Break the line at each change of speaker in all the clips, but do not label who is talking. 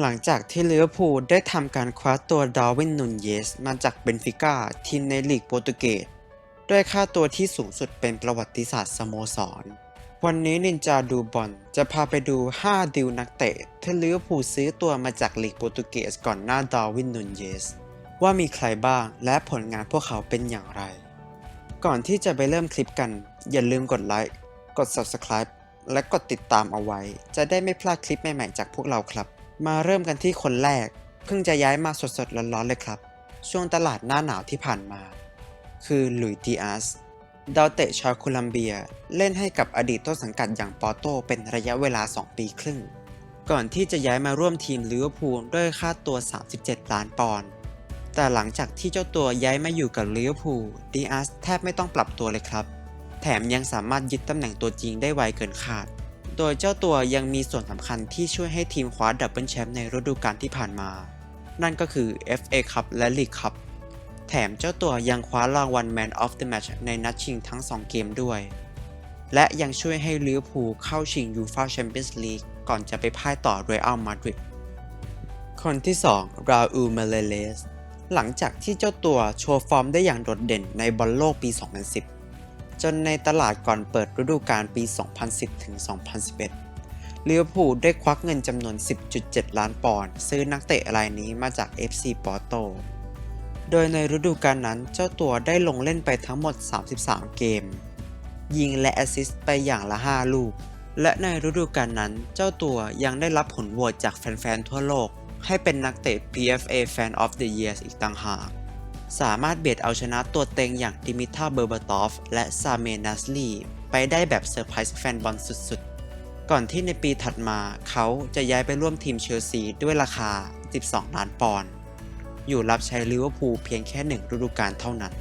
หลังจากที่ลิเวอร์พูลได้ทำการคว้าตัวดาร์วินนูนเยสมาจากเบนฟิก้าทีมในลีกโปรตุเกสด้วยค่าตัวที่สูงสุดเป็นประวัติศาสตร์สโมสร วันนี้นินจาดูบอลจะพาไปดู 5 ดิวนักเตะที่ลิเวอร์พูลซื้อตัวมาจากลีกโปรตุเกสก่อนหน้าดาร์วินนูนเยสว่ามีใครบ้างและผลงานพวกเขาเป็นอย่างไร ก่อนที่จะไปเริ่มคลิปกัน อย่าลืมกดไลค์กด Subscribe และกดติดตามเอาไว้ จะได้ไม่พลาดคลิปใหม่ๆจากพวกเราครับ มาเริ่มกันที่คนแรก เพิ่งจะย้ายมาสดๆ ร้อนๆ เลยครับ ช่วงตลาดหน้าหนาวที่ผ่านมา คือหลุยส์ดิอาสดาวเตะชาวโคลัมเบีย เล่นให้กับอดีตต้นสังกัดอย่างปอร์โตเป็นระยะเวลา 2 ปีครึ่ง ก่อนที่จะย้ายมาร่วมทีมลิเวอร์พูลด้วยค่าตัว 37 ล้านปอนด์แต่หลังจากที่เจ้าตัวย้ายมาอยู่กับลิเวอร์พูลดิอาสแทบไม่ต้องปรับตัวเลยครับ แถมยังสามารถยึดตำแหน่งตัวจริงได้ไวเกินคาด โดยเจ้าตัวยังมีส่วนสำคัญที่ช่วยให้ทีมคว้าดับเบิลแชมป์ในฤดูกาลที่ผ่านมา นั่นก็คือ FA Cup และ League Cup แถมเจ้าตัวยังคว้ารางวัล Man of the Match ในนัดชิงทั้ง 2 เกมด้วย และยังช่วยให้ลิเวอร์พูลเข้าชิงยูฟาแชมเปี้ยนส์ลีกก่อนจะไปพ่ายต่อเรอัลมาดริดคนที่ 2 ราอูลเมเลเลส หลังจากที่เจ้าตัวโชว์ฟอร์มได้อย่างโดดเด่นในบอลโลกปี 2010 จนในตลาดก่อนเปิดฤดูกาลปี 2010 ถึง 2011 ลิเวอร์พูลได้ควักเงินจำนวน 10.7 ล้านปอนด์ซื้อนักเตะรายนี้มาจาก FC Porto โดยในฤดูกาลนั้นเจ้าตัวได้ลงเล่นไปทั้งหมด 33 เกม ยิงและแอสซิสต์ไปอย่างละ 5 ลูก และในฤดูกาลนั้นเจ้าตัวยังได้รับผลโหวตจากแฟนๆ ทั่วโลก ให้เป็นนักเตะ PFA Fan of the Year อีกต่างหาก สามารถเบียดเอาชนะตัวเต็งอย่างดิมิทาเบอร์บาตอฟและซาเมนัสลีไปได้แบบเซอร์ไพรส์แฟนบอลสุดๆ ก่อนที่ในปีถัดมาเขาจะย้ายไปร่วมทีมเชลซีด้วยราคา 12 ล้านปอนด์อยู่รับใช้ลิเวอร์พูลเพียงแค่หนึ่งฤดูกาลเท่านั้น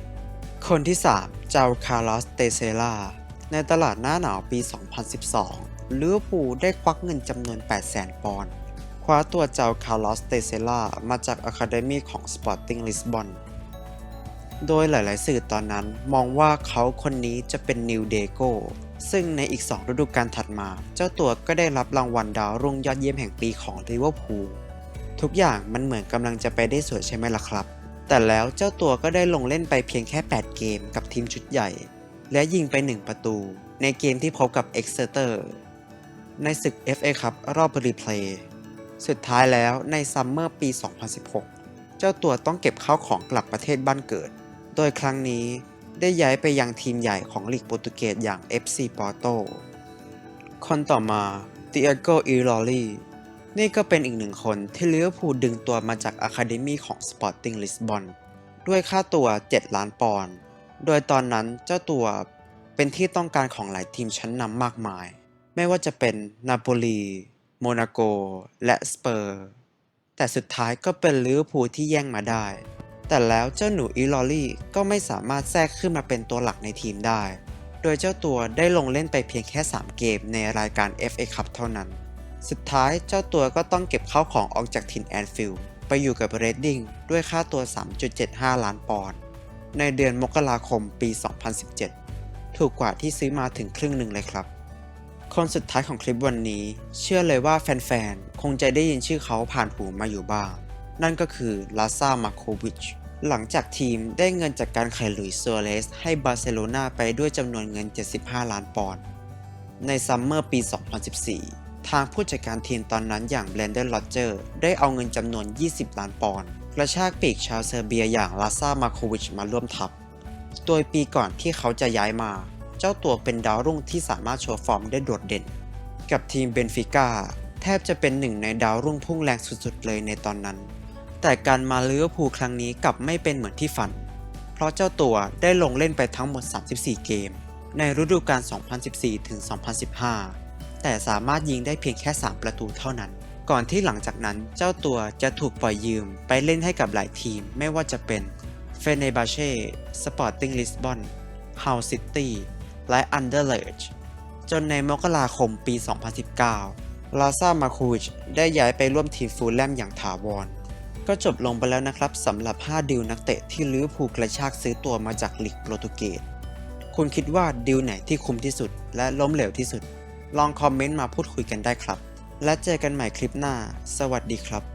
คนที่ 3 เจ้าคาร์ลอสเตเซล่าในตลาดหน้าหนาวปี 2012ลิเวอร์พูลได้ควักเงินจำนวน 800,000 ปอนด์คว้าตัวเจ้าคาร์ลอสเตเซล่ามาจากอะคาเดมีของ Sporting Lisbon โดยหลาย ๆ สื่อตอนนั้นมองว่าเขาคนนี้จะเป็นนิวเดโกซึ่งในอีก 2 ฤดูกาลถัดมา เจ้าตัวก็ได้รับรางวัลดาวรุ่งยอดเยี่ยมแห่งปีของลิเวอร์พูลทุกอย่างมันเหมือนกำลังจะไปได้สวยใช่ไหมล่ะครับ แต่แล้วเจ้าตัวก็ได้ลงเล่นไปเพียงแค่ 8 เกมกับทีมชุดใหญ่ และยิงไป 1 ประตู ในเกมที่พบกับเอ็กเซเตอร์ในศึก FA ครับรอบรีเพลย์สุดท้ายแล้วในซัมเมอร์ปี 2016 เจ้าตัวต้องเก็บข้าวของกลับประเทศบ้านเกิด โดยครั้งนี้ได้ย้ายไปยังทีมใหญ่ของลีกโปรตุเกสอย่าง FC Porto คนต่อมาเตียโกอีลอรีนี่ก็เป็นอีกหนึ่งคนที่ลิเวอร์พูลดึงตัวมาจากอะคาเดมีของ Sporting Lisbon ด้วยค่าตัว 7 ล้านปอนด์ โดยตอนนั้นเจ้าตัวเป็นที่ต้องการของหลายทีมชั้นนำมากมาย ไม่ว่าจะเป็นนาโปลี โมนาโก และสเปอร์ แต่สุดท้ายก็เป็นลิเวอร์พูลที่แย่งมาได้ แต่แล้วเจ้าหนูอีลอรี่ก็ไม่สามารถแทรกขึ้นมาเป็นตัวหลักในทีมได้ โดยเจ้าตัวได้ลงเล่นไปเพียงแค่ 3 เกมในรายการ FA Cup เท่านั้น สุดท้ายเจ้าตัวก็ต้องเก็บข้าวของออกจากถิ่นแอนฟิลด์ไปอยู่กับเรดดิ้งด้วยค่าตัว 3.75 ล้านปอนด์ในเดือนมกราคมปี 2017 ถูกกว่าที่ซื้อมาถึงครึ่งหนึ่งเลยครับ คนสุดท้ายของคลิปวันนี้ เชื่อเลยว่าแฟนๆ คงจะได้ยินชื่อเขาผ่านหูมาอยู่บ้าง นั่นก็คือลาซามาโควิชหลังจากทีมได้เงินจากการขายหลุยส์ซัวเรสให้บาร์เซโลนาไปด้วยจำนวนเงิน 75 ล้านปอนด์ในซัมเมอร์ปี 2014 ทางผู้จัดการทีมตอนนั้นอย่างเบรนเดนโรเจอร์ได้เอาเงินจำนวน 20 ล้านปอนด์กระชากปีกชาวเซอร์เบียอย่างลาซามาโควิชมาร่วมทัพ โดยปีก่อนที่เขาจะย้ายมา เจ้าตัวเป็นดาวรุ่งที่สามารถโชว์ฟอร์มได้โดดเด่น กับทีมเบนฟิก้าแทบจะเป็นหนึ่งในดาวรุ่งพุ่งแรงสุดๆเลยในตอนนั้น แต่การมาลิเวอร์พูลครั้งนี้กลับไม่เป็นเหมือนที่ฝัน เพราะเจ้าตัวได้ลงเล่นไปทั้งหมด 34 เกม ในฤดูกาล 2014ถึง2015 แต่สามารถยิงได้เพียงแค่ 3 ประตูเท่านั้น ก่อนที่หลังจากนั้นเจ้าตัวจะถูกปล่อยยืมไปเล่นให้กับหลายทีมไม่ว่าจะเป็นเฟเนบาเช่สปอร์ติ้งลิสบอนฮาวซิตี้และอันเดอร์เลจจนในมกราคมปี 2019 ลาซามาคูชได้ย้ายไปร่วมทีมฟูลแลมอย่างถาวร ก็จบลงไปแล้วนะครับสำหรับ 5 ดิวนักเตะที่ลิเวอร์พูลกระชากซื้อตัวมาจากลีกโปรตุเกส คุณคิดว่าดิวไหนที่คุ้มที่สุด และล้มเหลวที่สุด ลองคอมเมนต์มาพูดคุยกันได้ครับ และเจอกันใหม่คลิปหน้า สวัสดีครับ